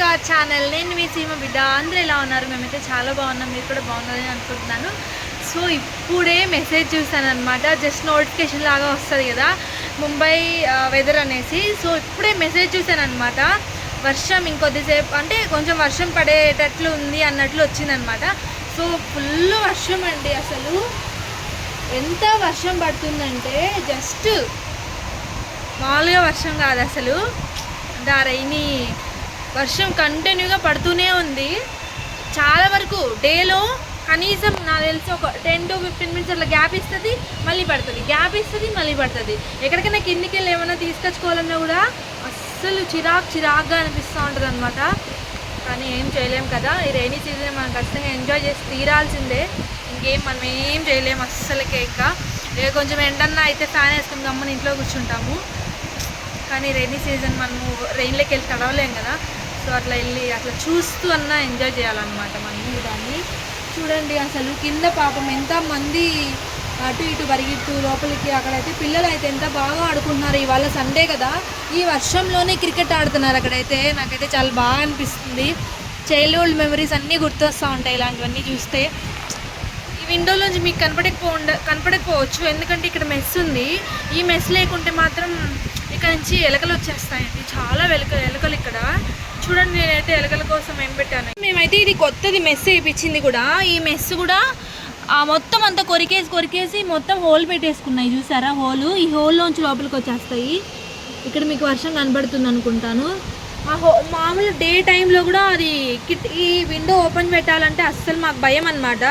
To our channel నేను మీ సీమ బిడ్డ అందరూ ఎలా ఉన్నారు? మేమైతే చాలా బాగున్నాం మీరు కూడా బాగున్నారని అనుకుంటున్నాను. సో ఇప్పుడే మెసేజ్ చూసాను అనమాట జస్ట్ నోటిఫికేషన్ లాగా వస్తుంది కదా ముంబై వెదర్ అనేసి. సో ఇప్పుడే మెసేజ్ చూసాను అనమాట వర్షం ఇంకొద్దిసేపు అంటే కొంచెం వర్షం పడేటట్లు ఉంది అన్నట్లు వచ్చిందనమాట సో ఫుల్ వర్షం అండి అసలు. ఎంత వర్షం పడుతుందంటే జస్ట్ మామూలుగా వర్షం కాదు అసలు. అంటే ఆ రైని వర్షం కంటిన్యూగా పడుతూనే ఉంది. చాలా వరకు డేలో కనీసం నాకు తెలిసి ఒక టెన్ టు ఫిఫ్టీన్ మినిట్స్ అట్లా గ్యాప్ ఇస్తుంది మళ్ళీ పడుతుంది. గ్యాప్ ఇస్తుంది మళ్ళీ పడుతుంది. ఎక్కడికైనా కిందికి వెళ్ళి ఏమైనా తీసుకొచ్చుకోవాలన్నా కూడా అస్సలు చిరాకు చిరాకుగా అనిపిస్తూ ఉంటుంది అనమాట కానీ ఏం చేయలేం కదా. ఈ రైనీ సీజన్ మనం ఖచ్చితంగా ఎంజాయ్ చేసి తీరాల్సిందే. ఇంకేం మనం ఏం చేయలేము అస్సలకే ఇంకా. ఇక కొంచెం ఎండన్నా అయితే ఫ్యాన్ వేసుకుని గమ్మని ఇంట్లో కూర్చుంటాము. కానీ రైనీ సీజన్ మనము రెయిన్లోకి వెళ్ళి తడవలేం కదా. సో అట్లా వెళ్ళి అట్లా చూస్తూ అన్నా ఎంజాయ్ చేయాలన్నమాట మనం దాన్ని. చూడండి అసలు కింద పాపం ఎంత మంది అటు ఇటు పరిగెత్తు లోపలికి అక్కడైతే పిల్లలు అయితే ఎంత బాగా ఆడుకుంటున్నారు. ఇవాళ సండే కదా. ఈ వర్షంలోనే క్రికెట్ ఆడుతున్నారు అక్కడైతే. నాకైతే చాలా బాగా అనిపిస్తుంది. చైల్డ్హుడ్ మెమరీస్ అన్నీ గుర్తొస్తూ ఉంటాయి ఇలాంటివన్నీ చూస్తే. ఈ విండోలోంచి మీకు కనపడకపో కనపడకపోవచ్చు. ఎందుకంటే ఇక్కడ మెస్ ఉంది. ఈ మెస్ లేకుంటే మాత్రం ఇక్కడ నుంచి ఎలకలు వచ్చేస్తాయండి. చాలా వెలక చూడండి నేనైతే ఎలకల కోసం ఏం పెట్టాను. మేమైతే ఇది కొత్తది మెస్ వేయించింది కూడా. ఈ మెస్ కూడా ఆ మొత్తం అంతా కొరికేసి కొరికేసి మొత్తం హోల్ పెట్టేసుకున్నాయి. చూసారా? హోలు. ఈ హోల్లోంచి లోపలికి వచ్చేస్తాయి. ఇక్కడ మీకు వర్షం కనబడుతుంది అనుకుంటాను. ఆ హో మామూలు డే టైంలో కూడా అది కిట్ ఈ విండో ఓపెన్ పెట్టాలంటే అస్సలు మాకు భయం అనమాట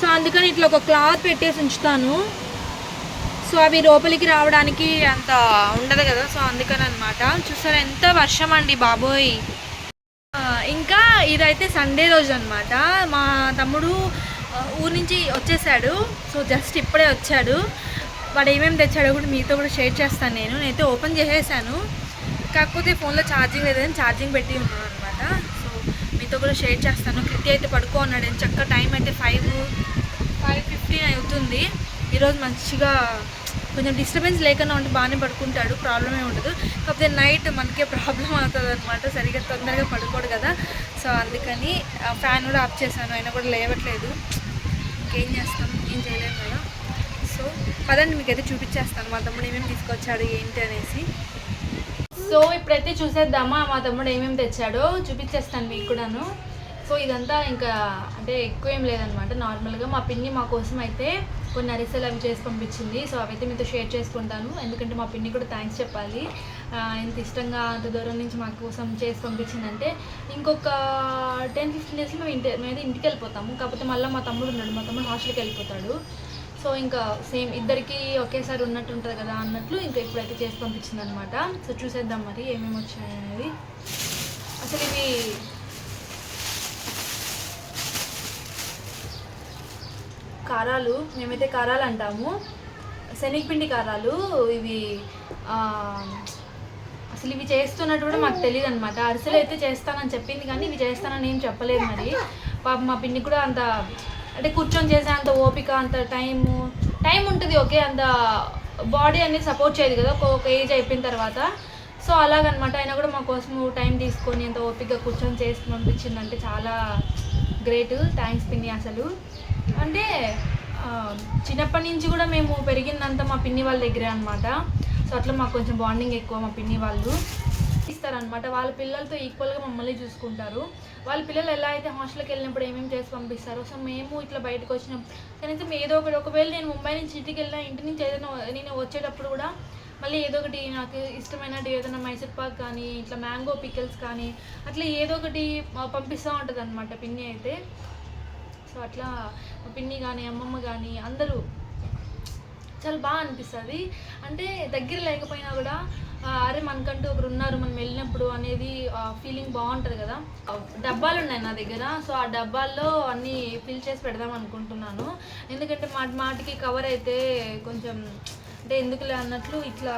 సో అందుకని ఇట్లా ఒక క్లాత్ పెట్టేసి ఉంచుతాను. సో అవి లోపలికి రావడానికి అంత ఉండదు కదా. సో అందుకని అనమాట చూసారా ఎంత వర్షం అండి బాబోయ్. ఇంకా ఇదైతే సండే రోజు అనమాట మా తమ్ముడు ఊరి నుంచి వచ్చేసాడు. సో జస్ట్ ఇప్పుడే వచ్చాడు. వాడు ఏమేమి తెచ్చాడో కూడా మీతో కూడా షేర్ చేస్తాను నేను. నేనైతే ఓపెన్ చేసేసాను. కాకపోతే ఫోన్లో ఛార్జింగ్ లేదని ఛార్జింగ్ పెట్టి ఉన్నాను అనమాట సో మీతో కూడా షేర్ చేస్తాను. కృతి అయితే పడుకో ఉన్నాడు అని చక్క టైం అయితే ఫైవ్ ఫైవ్ ఫిఫ్టీన్ అవుతుంది. ఈరోజు మంచిగా కొంచెం డిస్టర్బెన్స్ లేకుండా ఉంటే బాగానే పడుకుంటాడు ప్రాబ్లం ఏమి ఉండదు. కాకపోతే నైట్ మనకే ప్రాబ్లం అవుతుంది అనమాట సరిగ్గా తొందరగా పడుకోడు కదా. సో అందుకని ఫ్యాన్ కూడా ఆఫ్ చేశాను అయినా కూడా లేవట్లేదు. ఇంకేం చేస్తాం ఏం చేయలేము కదా. సో పదండి మీకైతే చూపించేస్తాను. మా తమ్ముడు ఏమేమి తీసుకొచ్చాడు ఏంటి అనేసి. సో ఇప్పుడైతే చూసేద్దామా మా తమ్ముడు ఏమేమి తెచ్చాడో చూపించేస్తాను మీకు కూడాను. సో ఇదంతా ఇంకా అంటే ఎక్కువ ఏం లేదనమాట నార్మల్గా మా పిన్ని మా కోసం అయితే కొన్ని అరిసెలు అవి చేసి పంపించింది. సో అవైతే మీతో షేర్ చేసుకుంటాను. ఎందుకంటే మా పిన్ని కూడా థ్యాంక్స్ చెప్పాలి. ఎంత ఇంత ఇష్టంగా అంత దూరం నుంచి మా కోసం చేసి పంపించిందంటే ఇంకొక టెన్ ఫిఫ్టీన్ డేస్లో మేము ఇంటి మేము ఇంటికి వెళ్ళిపోతాము. కాకపోతే మళ్ళీ మా తమ్ముడు ఉన్నాడు. మా తమ్ముడు హాస్టల్కి వెళ్ళిపోతాడు. సో ఇంకా సేమ్ ఇద్దరికి ఒకేసారి ఉన్నట్టు ఉంటుంది కదా అన్నట్లు ఇంకా ఇప్పుడైతే చేసి పంపించింది అనమాట సో చూసేద్దాం మరి ఏమేమి వచ్చాయనేది. అసలు ఇవి కారాలు మేమైతే కారాలు అంటాము. శనగపిండి కారాలు ఇవి అసలు ఇవి చేస్తున్నట్టు కూడా మాకు తెలియదు అనమాట అరిసెలు అయితే చేస్తానని చెప్పింది కానీ ఇవి చేస్తానని ఏం చెప్పలేదు మరి. పాప మా పిన్ని కూడా అంత అంటే కూర్చొని చేసే అంత ఓపిక అంత టైము టైం ఉంటుంది ఓకే అంత బాడీ అనేది సపోర్ట్ చేయదు కదా ఒక ఏజ్ అయిపోయిన తర్వాత. సో అలాగనమాట అయినా కూడా మా కోసం టైం తీసుకొని అంత ఓపికగా కూర్చొని చేసి పంపించిందంటే చాలా గ్రేట్. థ్యాంక్స్ పిన్ని అసలు. అంటే చిన్నప్పటి నుంచి కూడా మేము పెరిగిందంతా మా పిన్ని వాళ్ళ దగ్గరే అనమాట సో అట్లా మాకు కొంచెం బాండింగ్ ఎక్కువ మా పిన్ని వాళ్ళు. ఇస్తారనమాట వాళ్ళ పిల్లలతో ఈక్వల్గా మమ్మల్ని చూసుకుంటారు. వాళ్ళ పిల్లలు ఎలా అయితే హాస్టల్కి వెళ్ళినప్పుడు ఏమేమి చేసి పంపిస్తారో సో మేము ఇట్లా బయటకు వచ్చినాం. కనీసం ఏదో ఒకటి ఒకవేళ నేను ముంబై నుంచి ఇంటికి వెళ్ళినా ఇంటి నుంచి ఏదైనా నేను వచ్చేటప్పుడు కూడా మళ్ళీ ఏదో ఒకటి నాకు ఇష్టమైనట్టు ఏదైనా మైసూర్ పాక్ కానీ ఇట్లా మ్యాంగో పికిల్స్ కానీ అట్లా ఏదో ఒకటి పంపిస్తూ ఉంటుంది అనమాట పిన్ని అయితే. సో అట్లా మా పిన్ని కానీ అమ్మమ్మ కానీ అందరూ చాలా బాగా అనిపిస్తుంది. అంటే దగ్గర లేకపోయినా కూడా అరే మనకంటూ ఒకరు ఉన్నారు మనం వెళ్ళినప్పుడు అనేది ఫీలింగ్ బాగుంటుంది కదా. డబ్బాలు ఉన్నాయి నా దగ్గర సో ఆ డబ్బాల్లో అన్నీ ఫిల్ చేసి పెడదాం అనుకుంటున్నాను. ఎందుకంటే మాటి మాటికి కవర్ అయితే కొంచెం అంటే ఎందుకులే అన్నట్లు ఇట్లా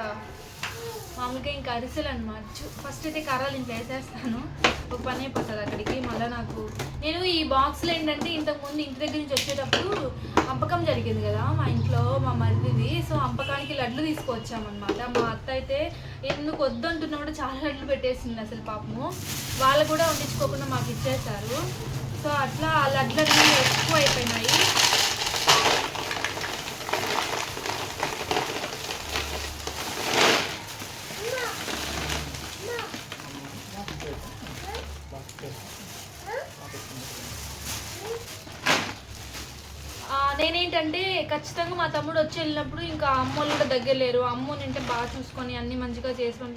మామూలుగా ఇంకా అరిసెలు అనమాట ఫస్ట్ అయితే కర్రలు ఇంట్లో వేసేస్తాను. ఒక పని అయిపోతుంది అక్కడికి మళ్ళీ నాకు. నేను ఈ బాక్స్లో ఏంటంటే ఇంతకుముందు ఇంటి దగ్గర నుంచి వచ్చేటప్పుడు అంపకం జరిగింది కదా మా ఇంట్లో మా మరిదిది. సో అంపకానికి లడ్లు తీసుకొచ్చామన్నమాట మా అత్త అయితే ఎందుకు వద్దు కూడా చాలా లడ్లు పెట్టేసింది అసలు పాపము. వాళ్ళు కూడా వండించుకోకుండా మాకు ఇచ్చేసారు సో అట్లా ఆ లడ్లన్నీ ఎక్కువ అయిపోయినాయి ఆ, నేనేంటంటే ఖచ్చితంగా మా తమ్ముడు వచ్చి వెళ్ళినప్పుడు ఇంకా అమ్మోళ్ళు కూడా దగ్గర లేరు. అమ్మని అంటే బాగా చూసుకొని అన్ని మంచిగా చేసుకొని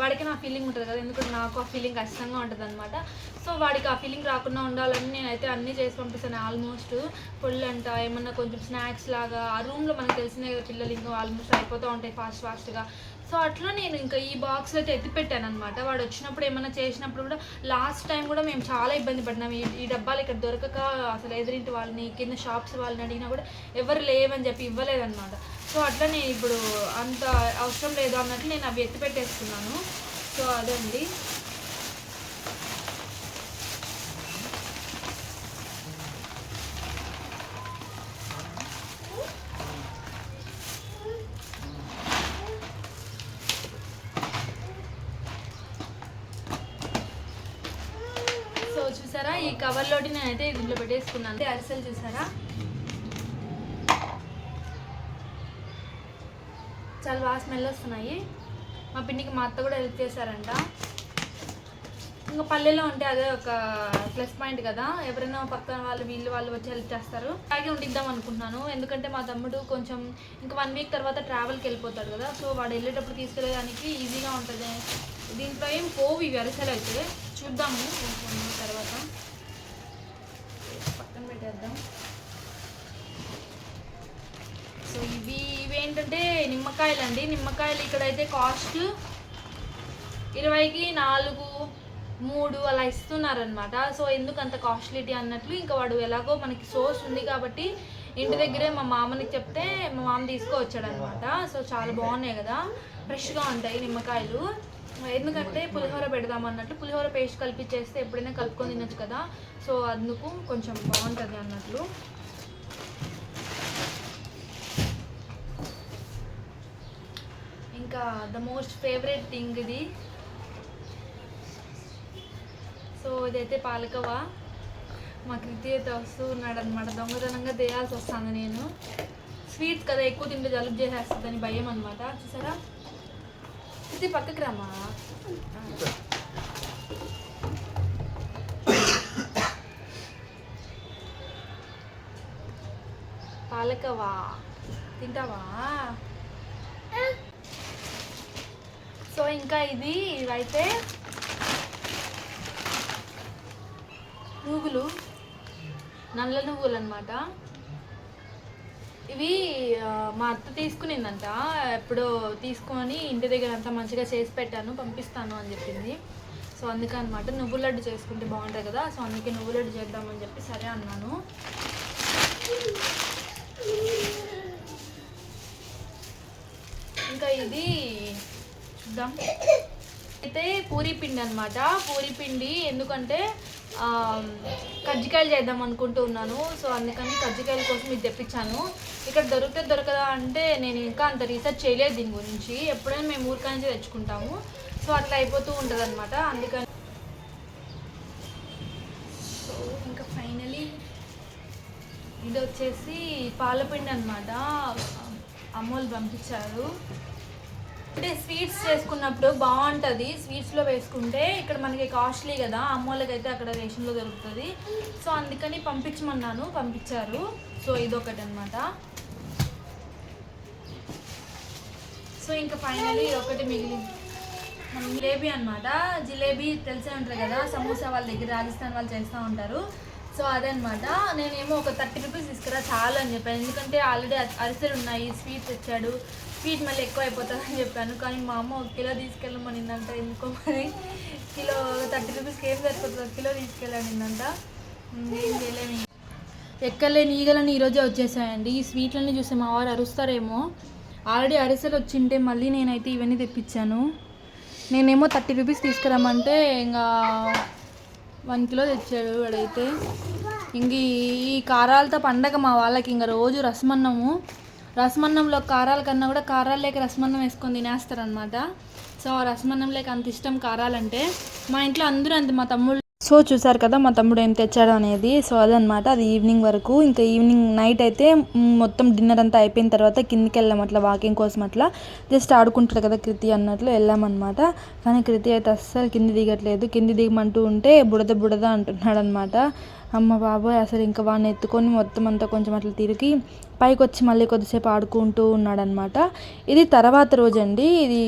వాడికి నా ఫీలింగ్ ఉంటుంది కదా ఎందుకంటే నాకు ఆ ఫీలింగ్ ఖచ్చితంగా ఉంటుంది అనమాట సో వాడికి ఆ ఫీలింగ్ రాకుండా ఉండాలని నేనైతే అన్నీ చేసి పంపిస్తాను ఆల్మోస్ట్ ఫుల్ అంట. ఏమన్నా కొంచెం స్నాక్స్ లాగా ఆ రూమ్లో మనకు తెలిసినాయి కదా పిల్లలు ఇంకా ఆల్మోస్ట్ అయిపోతూ ఉంటాయి ఫాస్ట్ ఫాస్ట్గా సో అట్లా నేను ఇంకా ఈ బాక్స్లో అయితే ఎత్తి పెట్టాను అనమాట వాడు వచ్చినప్పుడు ఏమైనా చేసినప్పుడు కూడా లాస్ట్ టైం కూడా మేము చాలా ఇబ్బంది పడినాం. ఈ ఈ డబ్బాలు ఇక్కడ దొరకక అసలు ఎదురింటి వాళ్ళని కింద షాప్స్ వాళ్ళని అడిగినా కూడా ఎవరు లేవని చెప్పి ఇవ్వలేదన్నమాట. సో అట్లా నేను ఇప్పుడు అంత అవసరం లేదు అన్నట్లు నేను అవి ఎత్తి పెట్టేసుకున్నాను. సో అదండి. సో చూసారా ఈ కవర్లోటి నేనైతే దీంట్లో పెట్టేసుకున్నాను. అంటే అరిసెలు చూసారా? చాలా బాగా స్మెల్ వస్తున్నాయి. మా పిన్నికి మా అత్త కూడా హెల్ప్ చేశారంట. ఇంకా పల్లెలో ఉంటే అదే ఒక ప్లస్ పాయింట్ కదా. ఎవరైనా పక్కన వాళ్ళు వీళ్ళు వాళ్ళు వచ్చి హెల్ప్ చేస్తారు. అలాగే ఉండిద్దాం అనుకుంటున్నాను. ఎందుకంటే మా తమ్ముడు కొంచెం ఇంకా వన్ వీక్ తర్వాత ట్రావెల్కి వెళ్ళిపోతాడు కదా. సో వాడు వెళ్ళేటప్పుడు తీసుకెళ్ళడానికి ఈజీగా ఉంటుంది. దీంట్లో ఏం పోవు ఇవి అరిసెలు అయితే. చూద్దాము. తర్వాత పక్కన పెట్టేద్దాం. నిమ్మకాయలు అండి నిమ్మకాయలు ఇక్కడైతే కాస్ట్ ఇరవైకి నాలుగు మూడు అలా ఇస్తున్నారనమాట సో ఎందుకు అంత కాస్ట్లిటీ అన్నట్లు ఇంకా వాడు ఎలాగో మనకి సోర్స్ ఉంది కాబట్టి ఇంటి దగ్గరే మా మామని చెప్తే మా మామ తీసుకువచ్చాడు అనమాట సో చాలా బాగున్నాయి కదా. ఫ్రెష్గా ఉంటాయి నిమ్మకాయలు. ఎందుకంటే పులిహోర పెడదాం అన్నట్లు పులిహోర పేస్ట్ కలిపించేస్తే ఎప్పుడైనా కలుపుకొని తినొచ్చు కదా. సో అందుకు కొంచెం బాగుంటుంది అన్నట్లు. ఇంకా ద మోస్ట్ ఫేవరెట్ థింగ్ ఇది. సో ఇదైతే పాలకవా మా కృతి అయితే వస్తూ ఉన్నాడు అనమాట దొంగతనంగా తేయాల్సి వస్తాను నేను. స్వీట్స్ కదా ఎక్కువ తింటే జలుబు చేసేస్తుందని భయం అనమాట చూసారా? కృతి పక్కకి రామా? పాలకవా తింటావా సో ఇంకా ఇది ఇవైతే నువ్వులు నల్ల నువ్వులు అనమాట ఇవి మా అత్త తీసుకునిందంట. ఎప్పుడో తీసుకొని ఇంటి దగ్గర అంతా మంచిగా చేసి పెట్టాను పంపిస్తాను అని చెప్పింది. సో అందుకే అనమాట నువ్వుల లడ్డు చేసుకుంటే బాగుంటుంది కదా సో అందుకే నువ్వుల లడ్డు చేద్దామని చెప్పి సరే అన్నాను. ఇంకా ఇది చూద్దాం. అయితే పూరి పిండి అనమాట పూరి పిండి ఎందుకంటే కజ్జికాయలు చేద్దాం అనుకుంటూ ఉన్నాను. సో అందుకని కజ్జికాయల కోసం ఇది తెప్పించాను. ఇక్కడ దొరికితే దొరకదా అంటే నేను ఇంకా అంత రీసెర్చ్ చేయలేదు దీని గురించి. ఎప్పుడైనా మేము ఊరికా నుంచి తెచ్చుకుంటాము. సో అట్లా అయిపోతూ ఉంటుంది అనమాట అందుకని సో ఇంకా ఫైనలీ ఇది వచ్చేసి పాలపిండి అనమాట అమ్మోళ్ళు పంపించారు. అంటే స్వీట్స్ చేసుకున్నప్పుడు బాగుంటుంది. స్వీట్స్లో వేసుకుంటే ఇక్కడ మనకి కాస్ట్లీ కదా అమ్మోళ్ళకైతే అయితే అక్కడ రేషన్లో దొరుకుతుంది. సో అందుకని పంపించమన్నాను పంపించారు. సో ఇదొకటి అనమాట సో ఇంకా ఫైనలీ ఒకటి మిగిలింది. మనం జిలేబీ అనమాట జిలేబీ తెలిసే ఉంటుంది కదా సమోసా వాళ్ళ దగ్గర రాజస్థాన్ వాళ్ళు చేస్తూ ఉంటారు. సో అదనమాట నేనేమో ఒక థర్టీ రూపీస్ తీసుకురా చాలు అని చెప్పాను. ఎందుకంటే ఆల్రెడీ అరిసెలు ఉన్నాయి స్వీట్స్ తెచ్చాడు. స్వీట్ మళ్ళీ ఎక్కువ అయిపోతుందని చెప్పాను. కానీ మా అమ్మ ఒక కిలో తీసుకెళ్ళమనిందంట. ఎందుకో మరి కిలో థర్టీ రూపీస్కి ఏం సరిపోతుంది ఒక కిలో తీసుకెళ్ళాను నిన్నంట ఏం చేయలేము ఎక్కలేని ఈగలని ఈరోజే వచ్చేసాయండి. ఈ స్వీట్లన్నీ చూస్తే మా వారు అరుస్తారేమో. ఆల్రెడీ అరిసెలు వచ్చింటే మళ్ళీ నేనైతే ఇవన్నీ తెప్పించాను. నేనేమో థర్టీ రూపీస్ తీసుకురమ్మంటే ఇంకా వన్ కిలో తెచ్చాడు వాడైతే. ఇంక ఈ కారాలతో పండగ మా వాళ్ళకి ఇంకా రోజు రసమన్నము. రసమన్నంలో కారాల కన్నా కూడా కారాలు లేక రసమన్నం వేసుకొని తినేస్తారనమాట సో ఆ రసమన్నం లేక అంత ఇష్టం కారాలంటే మా ఇంట్లో అందరూ అంత మా తమ్ముళ్ళు. సో చూసారు కదా మా తమ్ముడు ఏం తెచ్చాడు అనేది. సో అదనమాట అది ఈవినింగ్ వరకు. ఇంకా ఈవినింగ్ నైట్ అయితే మొత్తం డిన్నర్ అంతా అయిపోయిన తర్వాత కిందికి వెళ్ళాం అట్లా వాకింగ్ కోసం అట్లా. జస్ట్ ఆడుకుంటాడు కదా కృతి అన్నట్లు వెళ్ళామన్నమాట. కానీ కృతి అయితే అస్సలు కింది దిగట్లేదు. కింది దిగమంటూ ఉంటే బుడద బుడద అంటున్నాడు అనమాట అమ్మ బాబోయ్ అసలు ఇంకా వాడిని ఎత్తుకొని మొత్తం అంతా కొంచెం అట్లా తిరిగి పైకి వచ్చి మళ్ళీ కొద్దిసేపు ఆడుకుంటూ ఉన్నాడనమాట ఇది తర్వాత రోజు అండి ఇది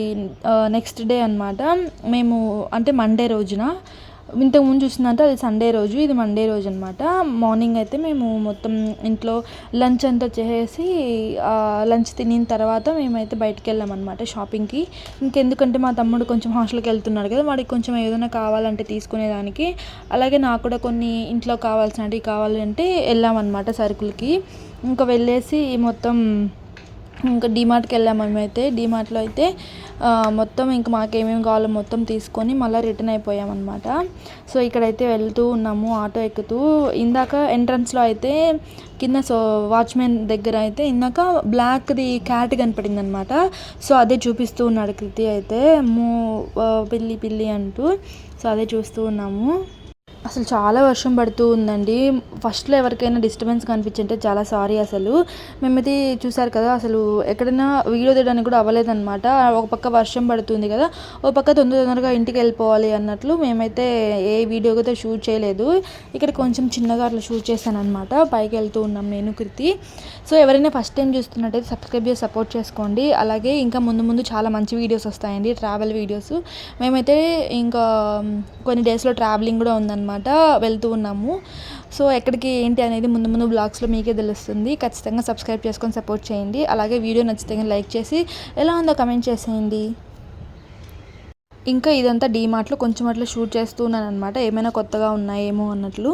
నెక్స్ట్ డే అనమాట మేము అంటే మండే రోజున ఇంతకు ముందు చూసిందంటే అది సండే రోజు ఇది మండే రోజు అనమాట మార్నింగ్ అయితే మేము మొత్తం ఇంట్లో లంచ్ అంతా చేసేసి లంచ్ తినిన తర్వాత మేమైతే బయటకు వెళ్ళామన్నమాట అనమాట షాపింగ్కి. ఇంకెందుకంటే మా తమ్ముడు కొంచెం హాస్టల్కి వెళ్తున్నాడు కదా వాడికి కొంచెం ఏదైనా కావాలంటే తీసుకునేదానికి. అలాగే నాకు కూడా కొన్ని ఇంట్లో కావాల్సినవి కావాలంటే వెళ్ళామన్నమాట సరుకులకి. ఇంకా వెళ్ళేసి మొత్తం ఇంకా డిమార్ట్కి వెళ్ళాము మేమైతే. డీమార్ట్లో అయితే మొత్తం ఇంకా మాకు ఏమేమి కావాలో మొత్తం తీసుకొని మళ్ళీ రిటర్న్ అయిపోయామన్నమాట సో ఇక్కడైతే వెళ్తూ ఉన్నాము ఆటో ఎక్కుతూ. ఇందాక ఎంట్రన్స్లో అయితే కింద సో వాచ్మెన్ దగ్గర అయితే ఇందాక బ్లాక్ది క్యాట్ కనపడింది అనమాట సో అదే చూపిస్తూ ఉన్నాడు కృతి అయితే. మూ పిల్లి పిల్లి అంటూ. సో అదే చూస్తూ ఉన్నాము. అసలు చాలా వర్షం పడుతూ ఉందండి. ఫస్ట్లో ఎవరికైనా డిస్టర్బెన్స్ కనిపించింటే చాలా సారీ అసలు. మేమైతే చూసారు కదా అసలు ఎక్కడైనా వీడియో తీయడానికి కూడా అవ్వలేదన్నమాట. ఒక పక్క వర్షం పడుతుంది కదా ఒక పక్క తొందర తొందరగా ఇంటికి వెళ్ళిపోవాలి అన్నట్లు మేమైతే ఏ వీడియో అయితే షూట్ చేయలేదు. ఇక్కడ కొంచెం చిన్నగా అట్లా షూట్ చేశాను అనమాట పైకి వెళ్తూ ఉన్నాం నేను కృతి. సో ఎవరైనా ఫస్ట్ టైం చూస్తున్నట్టయితే సబ్స్క్రైబ్ చేసి సపోర్ట్ చేసుకోండి. అలాగే ఇంకా ముందు ముందు చాలా మంచి వీడియోస్ వస్తాయండి ట్రావెల్ వీడియోస్ మేమైతే ఇంకా కొన్ని డేస్లో ట్రావెలింగ్ కూడా ఉందన్నమాట. వెళ్తూ ఉన్నాము. సో ఎక్కడికి ఏంటి అనేది ముందు ముందు బ్లాగ్స్లో మీకే తెలుస్తుంది. ఖచ్చితంగా సబ్స్క్రైబ్ చేసుకొని సపోర్ట్ చేయండి. అలాగే వీడియో నచ్చితే లైక్ చేసి ఎలా ఉందో కమెంట్ చేసేయండి. ఇంకా ఇదంతా డీమార్ట్లో కొంచెం అట్లా షూట్ చేస్తున్నాను అనమాట ఏమైనా కొత్తగా ఉన్నాయేమో అన్నట్లు.